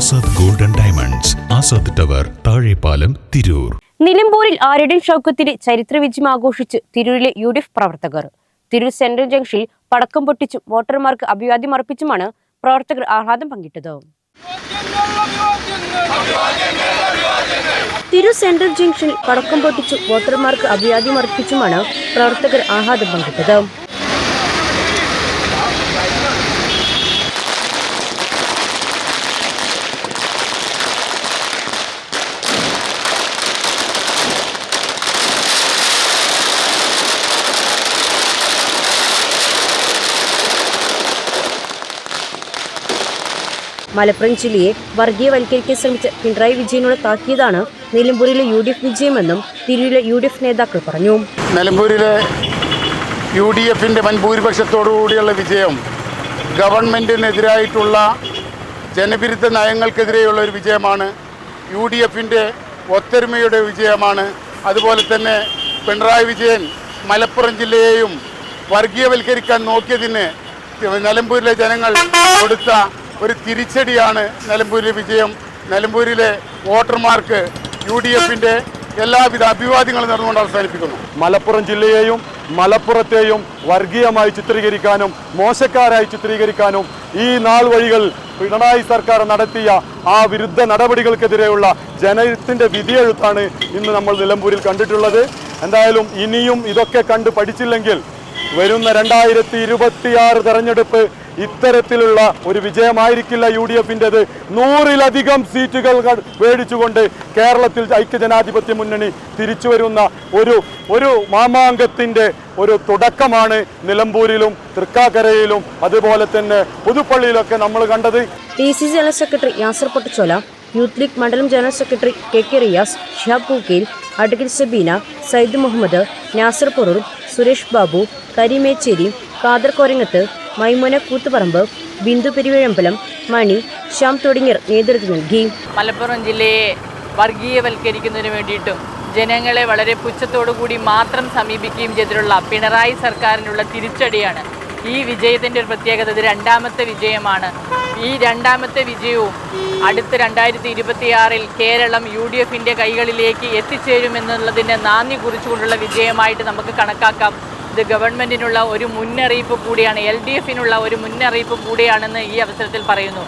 Azad golden diamonds Azad tower Thazhepalam Tirur. നിലമ്പൂരിൽ ആരുടെ ശൗക്കത്തിന് ചരിത്ര വിജയം ആഘോഷിച്ച് തിരൂരിലെ യു ഡി എഫ് പ്രവർത്തകർ. തിരൂർ സെൻട്രൽ ജംഗ്ഷനിൽ പടക്കം പൊട്ടിച്ചും വോട്ടർമാർക്ക് അഭിവാദ്യം അർപ്പിച്ചുമാണ് പ്രവർത്തകർ ആഹ്ലാദം പങ്കിട്ടത്. തിരൂർ സെൻട്രൽ ജംഗ്ഷനിൽ പടക്കം പൊട്ടിച്ചും വോട്ടർമാർക്ക് അഭിവാദ്യം അർപ്പിച്ചുമാണ് പ്രവർത്തകർ ആഹ്ലാദം പങ്കിട്ടത്. മലപ്പുറം ജില്ലയെ വർഗീയവൽക്കരിക്കാൻ ശ്രമിച്ച പിണറായി വിജയനോട് താക്കിയതാണ് നിലമ്പൂരിലെ യു ഡി എഫ് വിജയമെന്നും തിരൂരിലെ യു ഡി എഫ് നേതാക്കൾ പറഞ്ഞു. നിലമ്പൂരിലെ യു ഡി എഫിന്റെ വൻ ഭൂരിപക്ഷത്തോടുകൂടിയുള്ള വിജയം ഗവൺമെന്റിനെതിരായിട്ടുള്ള ജനവിരുദ്ധ നയങ്ങൾക്കെതിരെയുള്ള ഒരു വിജയമാണ്. യു ഡി എഫിന്റെ ഒത്തൊരുമയുടെ വിജയമാണ്. അതുപോലെ തന്നെ പിണറായി വിജയൻ മലപ്പുറം ജില്ലയെയും വർഗീയവൽക്കരിക്കാൻ നോക്കിയതിന് നിലമ്പൂരിലെ ജനങ്ങൾ കൊടുത്ത ഒരു തിരിച്ചടിയാണ് നിലമ്പൂരിലെ വിജയം. നിലമ്പൂരിലെ വോട്ടർമാർക്ക് യു ഡി എഫിന്റെ എല്ലാവിധ അഭിവാദ്യങ്ങളും നടന്നുകൊണ്ട് അവസാനിപ്പിക്കുന്നു. മലപ്പുറം ജില്ലയെയും മലപ്പുറത്തെയും വർഗീയമായി ചിത്രീകരിക്കാനും മോശക്കാരായി ചിത്രീകരിക്കാനും ഈ നാൾ വഴികൾ പിണറായി സർക്കാർ നടത്തിയ ആ വിരുദ്ധ നടപടികൾക്കെതിരെയുള്ള ജനത്തിന്റെ വിധിയെഴുത്താണ് ഇന്ന് നമ്മൾ നിലമ്പൂരിൽ കണ്ടിട്ടുള്ളത്. എന്തായാലും ഇനിയും ഇതൊക്കെ കണ്ട് പഠിച്ചില്ലെങ്കിൽ വരുന്ന രണ്ടായിരത്തി ഇരുപത്തിയാറ് തെരഞ്ഞെടുപ്പ് ഇത്തരത്തിലുള്ള ഒരു വിജയമായിരിക്കില്ല യു ഡി എഫിന്റെത് നൂറിലധികം സീറ്റുകൾ മേടിച്ചുകൊണ്ട് കേരളത്തിൽ ഐക്യജനാധിപത്യ മുന്നണി തിരിച്ചു വരുന്ന ഒരു ഒരു മാമാങ്കത്തിന്റെ ഒരു തുടക്കമാണ് നിലമ്പൂരിലും തൃക്കാക്കരയിലും അതുപോലെ തന്നെ പുതുപ്പള്ളിയിലൊക്കെ നമ്മൾ കണ്ടത്. D C general secretary Yasir Pottachola youth league മണ്ഡലം general secretary K K Riyas Shihab Pookayil advocate Sabeena Sayyid Muhammad Nasar Porur Suresh Babu Kareemecheri Khader Korangath Maimuna Koothuparamba Bindu Peruvazhambalam Mani Shyam തുടങ്ങിയവർ നേതൃത്വം നൽകി. മലപ്പുറം ജില്ലയെ വർഗീയവൽക്കരിക്കുന്നതിന് വേണ്ടിയിട്ടും ജനങ്ങളെ വളരെ കൂടി മാത്രം സമീപിക്കുകയും ചെയ്തിട്ടുള്ള പിണറായി സർക്കാരിനുള്ള തിരിച്ചടിയാണ് ഈ വിജയത്തിന്റെ ഒരു പ്രത്യേകത. ഇത് രണ്ടാമത്തെ വിജയമാണ്. ഈ രണ്ടാമത്തെ വിജയവും അടുത്ത രണ്ടായിരത്തി ഇരുപത്തിയാറിൽ കേരളം യു ഡി എഫിന്റെ കൈകളിലേക്ക് എത്തിച്ചേരുമെന്നുള്ളതിനെ നാന്ദി കുറിച്ചുകൊണ്ടുള്ള വിജയമായിട്ട് നമുക്ക് കണക്കാക്കാം. ഇത് ഗവൺമെന്റിനുള്ള ഒരു മുന്നറിയിപ്പ് കൂടിയാണ് എൽ ഡി എഫിനുള്ള ഒരു മുന്നറിയിപ്പ് കൂടിയാണെന്ന് ഈ അവസരത്തിൽ പറയുന്നു.